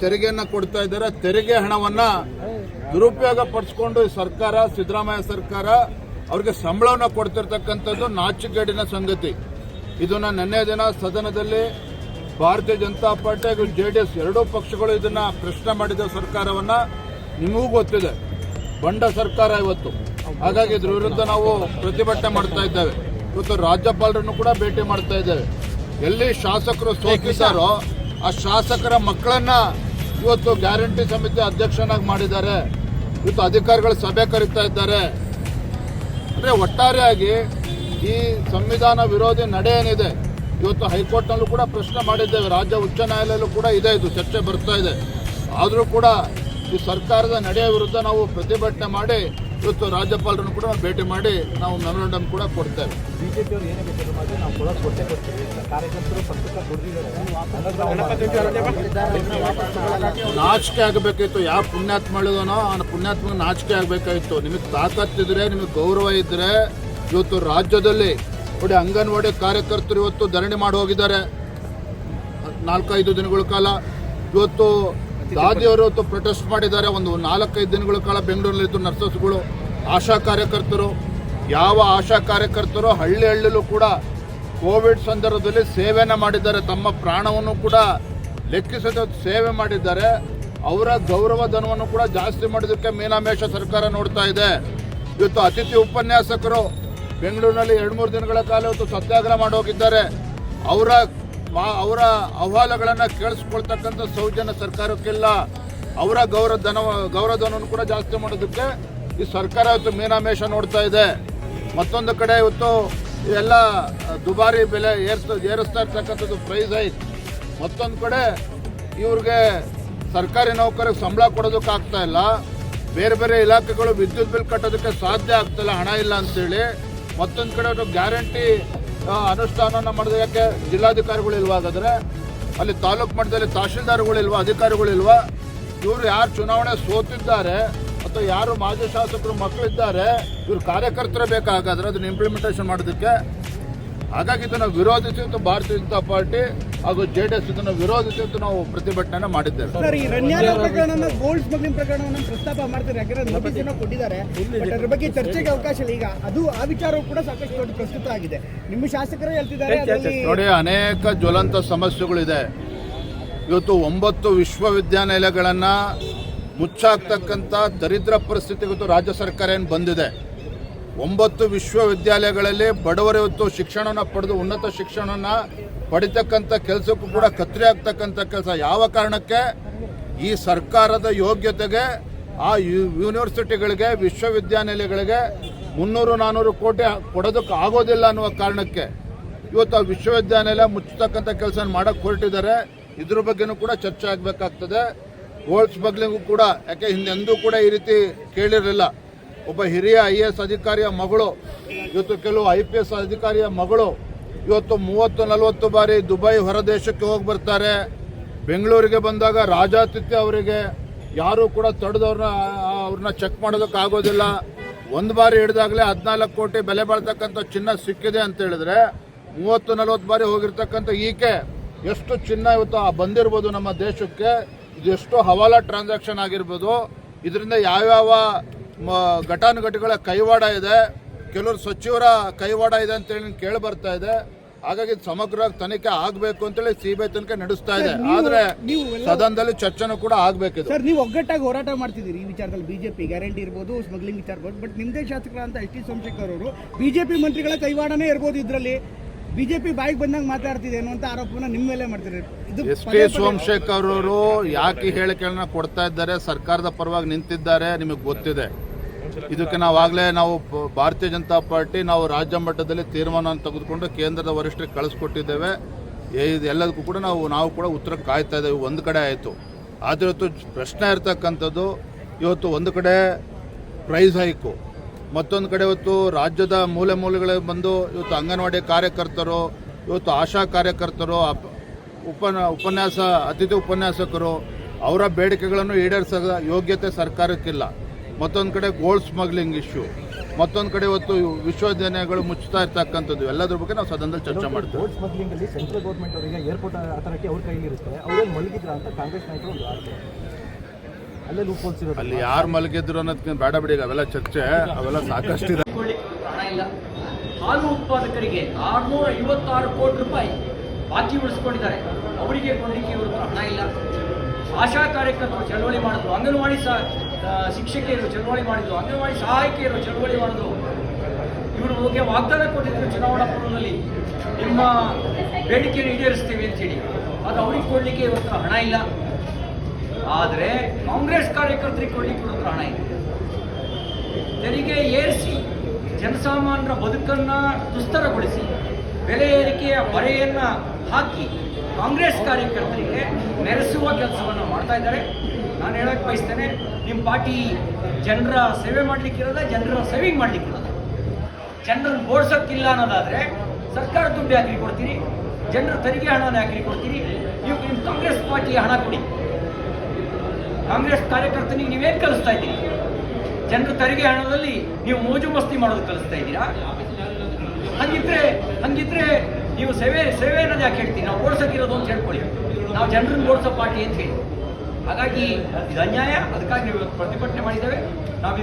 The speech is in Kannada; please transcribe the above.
ತೆರಿಗೆಯನ್ನ ಕೊಡ್ತಾ ಇದ್ದಾರೆ. ತೆರಿಗೆ ಹಣವನ್ನ ದುರುಪಯೋಗ ಪಡಿಸ್ಕೊಂಡು ಸರ್ಕಾರ, ಸಿದ್ದರಾಮಯ್ಯ ಸರ್ಕಾರ ಅವ್ರಿಗೆ ಸಂಬಳವನ್ನ ಕೊಡ್ತಿರ್ತಕ್ಕಂಥದ್ದು ನಾಚಿಗೇಡಿನ ಸಂಗತಿ. ಇದನ್ನ ನಿನ್ನೆ ದಿನ ಸದನದಲ್ಲಿ ಭಾರತೀಯ ಜನತಾ ಪಾರ್ಟಿ ಹಾಗೂ ಜೆ ಎಸ್ ಎರಡೂ ಪಕ್ಷಗಳು ಇದನ್ನ ಪ್ರಶ್ನೆ ಮಾಡಿದ ಸರ್ಕಾರವನ್ನ ನಿಮಗೂ ಗೊತ್ತಿದೆ. ಬಂಡ ಸರ್ಕಾರ ಇವತ್ತು. ಹಾಗಾಗಿ ಇದ್ರ ವಿರುದ್ಧ ನಾವು ಪ್ರತಿಭಟನೆ ಮಾಡ್ತಾ ಇದ್ದೇವೆ. ಇವತ್ತು ರಾಜ್ಯಪಾಲರನ್ನು ಕೂಡ ಭೇಟಿ ಮಾಡ್ತಾ ಇದ್ದೇವೆ. ಎಲ್ಲಿ ಶಾಸಕರು ಸೋಕಿಸಾರೋ ಆ ಶಾಸಕರ ಮಕ್ಕಳನ್ನ ಇವತ್ತು ಗ್ಯಾರಂಟಿ ಸಮಿತಿ ಅಧ್ಯಕ್ಷನಾಗಿ ಮಾಡಿದ್ದಾರೆ. ಇವತ್ತು ಅಧಿಕಾರಿಗಳು ಸಭೆ ಕರೀತಾ ಇದ್ದಾರೆ. ಅಂದರೆ ಒಟ್ಟಾರೆಯಾಗಿ ಈ ಸಂವಿಧಾನ ವಿರೋಧಿ ನಡೆ ಏನಿದೆ, ಇವತ್ತು ಹೈಕೋರ್ಟ್ನಲ್ಲೂ ಕೂಡ ಪ್ರಶ್ನೆ ಮಾಡಿದ್ದೇವೆ. ರಾಜ್ಯ ಉಚ್ಚ ನ್ಯಾಯಾಲಯಲ್ಲೂ ಕೂಡ ಇದೆ ಇದು, ಚರ್ಚೆ ಬರ್ತಾ ಇದೆ. ಆದರೂ ಕೂಡ ಈ ಸರ್ಕಾರದ ನಡೆಯ ವಿರುದ್ಧ ನಾವು ಪ್ರತಿಭಟನೆ ಮಾಡಿ ಇವತ್ತು ರಾಜ್ಯಪಾಲರನ್ನು ಕೂಡ ಭೇಟಿ ಮಾಡಿ ನಾವು ಮೆಮೊರಂಡಮ್ ಕೂಡ ಕೊಡ್ತೇವೆ. ಬಿಜೆಪಿ ಅವರು ಏನೇ ಬೇಕಾದ್ರೂ ಮಾಡಿ ನಾವು ಕೊಡೋದು ಕೊಟ್ಟೆ ಕೊಡ್ತೀವಿ. ಕಾರ್ಯಕರ್ತರು ಪಕ್ಷಕ್ಕೆ ದುಡ್ದಿದ್ದಾರೆ ನಾಚಿಕೆ ಆಗಬೇಕಾಯ್ತು ಯಾವ ಪುಣ್ಯಾತ್ಮ ಮಾಡಿದನೋ ಆ ಪುಣ್ಯಾತ್ಮ ನಾಚಿಕೆ ಆಗಬೇಕಾಯ್ತು. ನಿಮಗೆ ತಾಕತ್ತಿದ್ರೆ ನಿಮಗೆ ಗೌರವ ಇದ್ರೆ ಇವತ್ತು ರಾಜ್ಯದಲ್ಲಿ ನೋಡಿ ಅಂಗನವಾಡಿ ಕಾರ್ಯಕರ್ತರು ಇವತ್ತು ಧರಣಿ ಮಾಡಿ ಹೋಗಿದ್ದಾರೆ. ನಾಲ್ಕೈದು ದಿನಗಳ ಕಾಲ. ಇವತ್ತು ದಾದಿಯವರು ಇವತ್ತು ಪ್ರೊಟೆಸ್ಟ್ ಮಾಡಿದ್ದಾರೆ. ಒಂದು ನಾಲ್ಕೈದು ದಿನಗಳ ಕಾಲ ಬೆಂಗಳೂರಿನಲ್ಲಿದ್ದು ನರ್ಸಸ್ಗಳು, ಆಶಾ ಕಾರ್ಯಕರ್ತರು, ಯಾವ ಆಶಾ ಕಾರ್ಯಕರ್ತರು ಹಳ್ಳಿ ಹಳ್ಳಿಲೂ ಕೂಡ ಕೋವಿಡ್ ಸಂದರ್ಭದಲ್ಲಿ ಸೇವೆಯನ್ನು ಮಾಡಿದ್ದಾರೆ. ತಮ್ಮ ಪ್ರಾಣವನ್ನು ಕೂಡ ಲೆಕ್ಕಿಸದ ಸೇವೆ ಮಾಡಿದ್ದಾರೆ. ಅವರ ಗೌರವ ಧನವನ್ನು ಕೂಡ ಜಾಸ್ತಿ ಮಾಡೋದಕ್ಕೆ ಮೀನಾಮೇಷ ಸರ್ಕಾರ ನೋಡ್ತಾ ಇದೆ. ಇವತ್ತು ಅತಿಥಿ ಉಪನ್ಯಾಸಕರು ಬೆಂಗಳೂರಿನಲ್ಲಿ ಎರಡು ಮೂರು ದಿನಗಳ ಕಾಲ ಇವತ್ತು ಸತ್ಯಾಗ್ರಹ ಮಾಡೋಗಿದ್ದಾರೆ ಅವರ ಅವರ ಅಹವಾಲುಗಳನ್ನು ಕೇಳಿಸ್ಕೊಳ್ತಕ್ಕಂಥ ಸೌಜನ್ಯ ಸರ್ಕಾರಕ್ಕೆಲ್ಲ ಅವರ ಗೌರವ ಧನ ಗೌರವ ಧನವನ್ನು ಕೂಡ ಜಾಸ್ತಿ ಮಾಡೋದಕ್ಕೆ ಈ ಸರ್ಕಾರ ಇವತ್ತು ಮೀನಾಮೇಷ ನೋಡ್ತಾ ಇದೆ. ಮತ್ತೊಂದು ಕಡೆ ಇವತ್ತು ಎಲ್ಲ ದುಬಾರಿ ಬೆಲೆ ಏರ್ಸ್, ಏರಿಸ್ತಾ ಇರ್ತಕ್ಕಂಥದ್ದು ಪ್ರೈಸ್ ಹೈಕ್ ಮತ್ತೊಂದು ಕಡೆ ಇವ್ರಿಗೆ ಸರ್ಕಾರಿ ನೌಕರಿಗೆ ಸಂಬಳ ಕೊಡೋದಕ್ಕೆ ಆಗ್ತಾ ಇಲ್ಲ. ಬೇರೆ ಬೇರೆ ಇಲಾಖೆಗಳು ವಿದ್ಯುತ್ ಬಿಲ್ ಕಟ್ಟೋದಕ್ಕೆ ಸಾಧ್ಯ ಆಗ್ತಿಲ್ಲ ಹಣ ಇಲ್ಲ ಅಂತೇಳಿ. ಮತ್ತೊಂದು ಕಡೆ ಅವರು ಗ್ಯಾರಂಟಿ ಅನುಷ್ಠಾನನ ಮಾಡಿದ್ರೆ ಯಾಕೆ ಜಿಲ್ಲಾಧಿಕಾರಿಗಳು ಇಲ್ವಾ ಹಾಗಾದ್ರೆ? ಅಲ್ಲಿ ತಾಲೂಕು ಮಟ್ಟದಲ್ಲಿ ತಹಶೀಲ್ದಾರ್ಗಳು ಇಲ್ವಾ, ಅಧಿಕಾರಿಗಳು ಇಲ್ವಾ? ಇವರು ಯಾರು ಚುನಾವಣೆ ಸೋತಿದ್ದಾರೆ ಅಥವಾ ಯಾರು ಮಾಜಿ ಶಾಸಕರು ಮಕ್ಕಳಿದ್ದಾರೆ, ಇವ್ರು ಕಾರ್ಯಕರ್ತರೇ ಬೇಕಾಗಾದ್ರೆ ಅದನ್ನ ಇಂಪ್ಲಿಮೆಂಟೇಷನ್ ಮಾಡೋದಕ್ಕೆ? ಹಾಗಾಗಿ ಇದನ್ನು ವಿರೋಧಿಸಿ ಭಾರತೀಯ ಜನತಾ ಪಾರ್ಟಿ ಹಾಗೂ ಜೆ ಡಿ ಎಸ್ ಇದನ್ನು ವಿರೋಧಿಸಿ ಅಂತ ನಾವು ಪ್ರತಿಭಟನೆ ಮಾಡಿದ್ದೇವೆ. ಸರ್ ಈ ರಣ್ಯಾರ ಪ್ರಕರಣ ಗೋಲ್ಡ್ ಸ್ಮಗ್ಲಿಂಗ್ ಪ್ರಕರಣವನ್ನು ಪ್ರಸ್ತಾಪ ಮಾಡ್ತಾರೆ. ಯಾಕಂದ್ರೆ ನೋಟಿಸ್ ಕೊಟ್ಟಿದ್ದಾರೆ. ಬಟ್ ಅದ್ರ ಬಗ್ಗೆ ಚರ್ಚೆಗೆ ಅವಕಾಶ ಇಲ್ಲ. ಈಗ ಅದು ಆ ವಿಚಾರವು ಕೂಡ ಸಾಕಷ್ಟು ದೊಡ್ಡ ಪ್ರಸ್ತುತ ಆಗಿದೆ. ನಿಮ್ಮ ಶಾಸಕರೇ ಹೇಳ್ತಿದ್ದಾರೆ ಅದರಲ್ಲಿ ನೋಡಿ ಅನೇಕ ಜ್ವಲಂತ ಸಮಸ್ಯೆಗಳಿದೆ. ಇವತ್ತು ಒಂಬತ್ತು ವಿಶ್ವವಿದ್ಯಾನಿಲಯಗಳನ್ನು ಮುಚ್ಚಾಕ್ತಕ್ಕಂಥ ದರಿದ್ರ ಪರಿಸ್ಥಿತಿ ಇವತ್ತು ರಾಜ್ಯ ಸರ್ಕಾರ ಏನು ಬಂದಿದೆ? ಒಂಬತ್ತು ವಿಶ್ವವಿದ್ಯಾಲಯಗಳಲ್ಲಿ ಬಡವರು ಇವತ್ತು ಶಿಕ್ಷಣನ ಪಡೆದು ಉನ್ನತ ಶಿಕ್ಷಣನ ಪಡಿತಕ್ಕಂಥ ಕೆಲಸಕ್ಕೂ ಕೂಡ ಕತ್ತರಿ ಆಗ್ತಕ್ಕಂಥ ಕೆಲಸ. ಯಾವ ಕಾರಣಕ್ಕೆ? ಈ ಸರ್ಕಾರದ ಯೋಗ್ಯತೆಗೆ, ಆ ಯೂನಿವರ್ಸಿಟಿಗಳಿಗೆ, ವಿಶ್ವವಿದ್ಯಾನಿಲಯಗಳಿಗೆ ಮುನ್ನೂರು ನಾನ್ನೂರು ಕೋಟಿ ಕೊಡೋದಕ್ಕೆ ಆಗೋದಿಲ್ಲ ಅನ್ನುವ ಕಾರಣಕ್ಕೆ ಇವತ್ತು ಆ ವಿಶ್ವವಿದ್ಯಾನಿಲಯ ಮುಚ್ಚತಕ್ಕಂಥ ಕೆಲಸ ಮಾಡಕ್ಕೆ ಹೊರಟಿದ್ದಾರೆ. ಇದ್ರ ಬಗ್ಗೆನೂ ಕೂಡ ಚರ್ಚೆ ಆಗಬೇಕಾಗ್ತದೆ. ಗೋಲ್ಡ್ ಸ್ಮಗ್ಲಿಂಗು ಕೂಡ, ಯಾಕೆ ಹಿಂದೆಂದೂ ಕೂಡ ಈ ರೀತಿ ಕೇಳಿರಲಿಲ್ಲ. ಒಬ್ಬ ಹಿರಿಯ ಐ ಎ ಎಸ್ ಅಧಿಕಾರಿಯ ಮಗಳು, ಇವತ್ತು ಕೆಲವು ಐ ಪಿ ಎಸ್ ಅಧಿಕಾರಿಯ ಮಗಳು ಇವತ್ತು ಮೂವತ್ತು ನಲವತ್ತು ಬಾರಿ ದುಬೈ ಹೊರದೇಶಕ್ಕೆ ಹೋಗಿ ಬರ್ತಾರೆ. ಬೆಂಗಳೂರಿಗೆ ಬಂದಾಗ ರಾಜಾತಿಥ್ಯ ಅವರಿಗೆ ಯಾರೂ ಕೂಡ ತಡೆದವ್ರನ್ನ ಅವ್ರನ್ನ ಚೆಕ್ ಮಾಡೋದಕ್ಕೆ ಆಗೋದಿಲ್ಲ. ಒಂದು ಬಾರಿ ಹಿಡಿದಾಗಲೇ ಹದಿನಾಲ್ಕು ಕೋಟಿ ಬೆಲೆ ಬಾಳ್ತಕ್ಕಂಥ ಚಿನ್ನ ಸಿಕ್ಕಿದೆ ಅಂತ ಹೇಳಿದ್ರೆ, ಮೂವತ್ತು ನಲವತ್ತು ಬಾರಿ ಹೋಗಿರ್ತಕ್ಕಂಥ ಈಕೆ ಎಷ್ಟು ಚಿನ್ನ ಇವತ್ತು ಬಂದಿರ್ಬೋದು ನಮ್ಮ ದೇಶಕ್ಕೆ ಇದೆಷ್ಟು ಹವಾಲಾ ಟ್ರಾನ್ಸಾಕ್ಷನ್ ಆಗಿರ್ಬೋದು. ಇದರಿಂದ ಯಾವ್ಯಾವ ಘಟಾನುಘಟಿಗಳ ಕೈವಾಡ ಇದೆ, ಕೆಲವರು ಸಚಿವರ ಕೈವಾಡ ಇದೆ ಅಂತೇಳಿ ಕೇಳಿ ಬರ್ತಾ ಇದೆ. ಹಾಗಾಗಿ ಸಮಗ್ರ ತನಿಖೆ ಆಗಬೇಕು ಅಂತೇಳಿ ಸಿಬಿಐ ತನಿಖೆ ನಡೆಸ್ತಾ ಇದೆ. ಸರ್, ನೀವು- ಆದ್ರೆ ನೀವು ಎಲ್ಲ- ಸದನದಲ್ಲಿ ಚರ್ಚೆನೂ ಕೂಡ ಆಗ್ಬೇಕು ಸರ್ ನೀವು ಒಗ್ಗಟ್ಟಾಗಿ ಹೋರಾಟ ಮಾಡ್ತಿದ್ದೀರಿ ಈ ವಿಚಾರದಲ್ಲಿ ಬಿಜೆಪಿ ಗ್ಯಾರಂಟಿ ಇರ್ಬೋದು ಸ್ಮಗ್ಲಿಂಗ್ ವಿಚಾರ ಇರ್ಬೋದು ಬಟ್ ನಿಮ್ಮದೇ ಅಂತ ಎಸ್ ಟಿ ಸೋಮಶೇಖರ್ ಅವರು ಬಿಜೆಪಿ ಮಂತ್ರಿಗಳ ಕೈವಾಡನೇ ಇರ್ಬೋದು ಇದರಲ್ಲಿ. ಬಿಜೆಪಿ ಬಾಯಿಗೆ ಬಂದಂಗೆ ಮಾತಾಡ್ತಿದೆ ಅನ್ನುವಂತ ಆರೋಪನ ನಿಮ್ಮ ಮೇಲೆ ಮಾಡ್ತಿದ್ದಾರೆ. ಇದು ಎಸ್ ಪದೇ ಟಿ ಪದೇ- ಸೋಮಶೇಖರ್ ಅವರು ಯಾಕೆ ಹೇಳಿಕೆಗಳನ್ನ ಕೊಡ್ತಾ ಇದ್ದಾರೆ ಸರ್ಕಾರದ ಪರವಾಗಿ ನಿಂತಿದ್ದಾರೆ ನಿಮಗೆ ಗೊತ್ತಿದೆ. ಇದಕ್ಕೆ ನಾವಾಗಲೇ ನಾವು ಭಾರತೀಯ ಜನತಾ ಪಾರ್ಟಿ, ನಾವು ರಾಜ್ಯ ಮಟ್ಟದಲ್ಲಿ ತೀರ್ಮಾನವನ್ನು ತೆಗೆದುಕೊಂಡು ಕೇಂದ್ರದ ವರಿಷ್ಠರಿಗೆ ಕಳಿಸ್ಕೊಟ್ಟಿದ್ದೇವೆ. ಇದು ಎಲ್ಲದಕ್ಕೂ ಕೂಡ ನಾವು ನಾವು ಕೂಡ ಉತ್ತರ ಕಾಯ್ತಾ ಇದ್ದೇವೆ. ಒಂದು ಕಡೆ ಆಯಿತು. ಆದರೆ ಇವತ್ತು ಪ್ರಶ್ನೆ ಇರತಕ್ಕಂಥದ್ದು, ಇವತ್ತು ಒಂದು ಕಡೆ ಪ್ರೈಸ್ ಹೈಕು ಮತ್ತೊಂದು ಕಡೆ ಇವತ್ತು ರಾಜ್ಯದ ಮೂಲೆ ಮೂಲೆಗಳಿಗೆ ಬಂದು ಇವತ್ತು ಅಂಗನವಾಡಿ ಕಾರ್ಯಕರ್ತರು, ಇವತ್ತು ಆಶಾ ಕಾರ್ಯಕರ್ತರು ಉಪ ಉಪನ ಉಪನ್ಯಾಸ, ಅತಿಥಿ ಉಪನ್ಯಾಸಕರು, ಅವರ ಬೇಡಿಕೆಗಳನ್ನು ಈಡೇರಿಸದ ಯೋಗ್ಯತೆ ಸರ್ಕಾರಕ್ಕಿಲ್ಲ. ಮತ್ತೊಂದು ಕಡೆ ಗೋಲ್ಡ್ ಸ್ಮಗ್ಲಿಂಗ್ ಇಶ್ಯೂ ಮತ್ತೊಂದು ಕಡೆ ಇವತ್ತು ವಿಶ್ವವಿದ್ಯಾಲಯಗಳು ಮುಚ್ಚುತ್ತಾ ಇರ್ತಕ್ಕಂಥದ್ದು. ಎಲ್ಲದ್ರ ಬಗ್ಗೆ ನಾವು ಸದನದಲ್ಲಿ ಚರ್ಚೆ ಮಾಡ್ತೀವಿ. ರೋಡ್ ಸ್ಮಗ್ಲಿಂಗ್ ಅಲ್ಲಿ ಸೆಂಟ್ರಲ್ ಗೌರ್ಮೆಂಟ್ ಅವರಿಗೆ ಏರ್ಪೋರ್ಟ್ ಅಥಾರಿಟಿ ಅವ್ರ ಇರುತ್ತೆ. ಅವ್ರೇನು ಮಲಗಿದ್ರ ಅಂತ ಕಾಂಗ್ರೆಸ್ ನಾಯಕರು ಒಂದು ಆರೋಪ. ಅಲ್ಲೇ ಲೂಪ್ ಹೋಲ್ಸ್ ಇರೋದು. ಅಲ್ಲಿ ಯಾರು ಮಲಗಿದ್ರು ಅನ್ನೋದಕ್ಕೆ ಬೇಡ ಬಿಡಿ ಅವೆಲ್ಲ ಚರ್ಚೆ ಅವೆಲ್ಲ ಸಾಕಷ್ಟು ಇದೆ. ಹಾಲು ಉತ್ಪಾದಕರಿಗೆ ಆರುನೂರ ಐವತ್ತಾರು ಕೋಟಿ ರೂಪಾಯಿ ಬಾಕಿ ಉಳಿಸ್ಕೊಂಡಿದ್ದಾರೆ. ಅವರಿಗೆ ಕೊಡಲಿಕ್ಕೆ ಇವರು ಹಣ ಇಲ್ಲ. ಆಶಾ ಕಾರ್ಯಕರ್ತರು ಚಳವಳಿ ಮಾಡಿದ್ರು ಅಂಗನವಾಡಿ ಸಹ ಶಿಕ್ಷಕಿಯರು ಚಳವಳಿ ಮಾಡಿದ್ರು ಅಂಗನವಾಡಿ ಸಹಾಯಕಿಯರು ಚಳವಳಿ ಮಾಡಿದ್ರು ಇವರು ಬಗ್ಗೆ ವಾಗ್ದಾನ ಕೊಟ್ಟಿದ್ರು ಚುನಾವಣಾ ಪೂರ್ವದಲ್ಲಿ. ನಿಮ್ಮ ಬೇಡಿಕೆಯನ್ನು ಈಡೇರಿಸ್ತೀವಿ ಅಂತೇಳಿ. ಅದು ಅವ್ರಿಗೆ ಕೊಡಲಿಕ್ಕೆ ಇವತ್ತು ಹಣ ಇಲ್ಲ. ಆದರೆ ಕಾಂಗ್ರೆಸ್ ಕಾರ್ಯಕರ್ತರಿಗೆ ಕೊಡಲಿಕ್ಕೆ ಇವತ್ತು ಹಣ ಇದೆ ತೆರಿಗೆ ಏರಿಸಿ, ಜನಸಾಮಾನ್ಯರ ಬದುಕನ್ನು ದುಸ್ತರಗೊಳಿಸಿ ಬೆಲೆ ಏರಿಕೆಯ ಹೊರೆಯನ್ನ ಹಾಕಿ ಕಾಂಗ್ರೆಸ್ ಕಾರ್ಯಕರ್ತರಿಗೆ ನೆಲೆಸುವ ಕೆಲಸವನ್ನು ಮಾಡ್ತಾ ಇದ್ದಾರೆ. ನಾನು ಹೇಳಕ್ ಬಯಸ್ತೇನೆ ನಿಮ್ಮ ಪಾರ್ಟಿ ಜನರ ಸೇವೆ ಮಾಡ್ಲಿಕ್ಕಿರೋದ ಜನರ ಸೇವಿಂಗ್ ಮಾಡ್ಲಿಕ್ಕಿರೋದ ಜನರನ್ನು ಓಡಿಸೋಕ್ಕಿಲ್ಲ ಅನ್ನೋದಾದ್ರೆ ಸರ್ಕಾರ ದುಡ್ಡು ಹಾಕಿ ಕೊಡ್ತೀರಿ? ಜನರ ತೆರಿಗೆ ಹಣನ ಹಾಕಿ ಕೊಡ್ತೀರಿ? ನೀವು ನಿಮ್ಮ ಕಾಂಗ್ರೆಸ್ ಪಾರ್ಟಿಗೆ ಹಣ ಕೊಡಿ. ಕಾಂಗ್ರೆಸ್ ಕಾರ್ಯಕರ್ತನಿಗೆ ನೀವೇನು ಕಲಿಸ್ತಾ ಇದ್ದೀರಿ? ಜನರ ತೆರಿಗೆ ಹಣದಲ್ಲಿ ನೀವು ಮೋಜು ಮಸ್ತಿ ಮಾಡೋದು ಕಲಿಸ್ತಾ ಇದ್ದೀರಾ? ಹಂಗಿದ್ರೆ ಹಂಗಿದ್ರೆ ನೀವು ಸೇವೆ ಸೇವೆ ಅನ್ನೋದು ಯಾಕೆ ಹೇಳ್ತೀವಿ ನಾವು ಓಡಿಸೋಕಿರೋದು ಅಂತ ಹೇಳ್ಕೊಳ್ಳಿ ನಾವು ಜನರನ್ನು ಓಡಿಸೋ ಪಾರ್ಟಿ ಅಂತ ಹೇಳಿ. ಹಾಗಾಗಿ ಇದು ಅನ್ಯಾಯ, ಅದಕ್ಕಾಗಿ ನೀವು ಪ್ರತಿಭಟನೆ ಮಾಡಿದ್ದೇವೆ. ನಾವು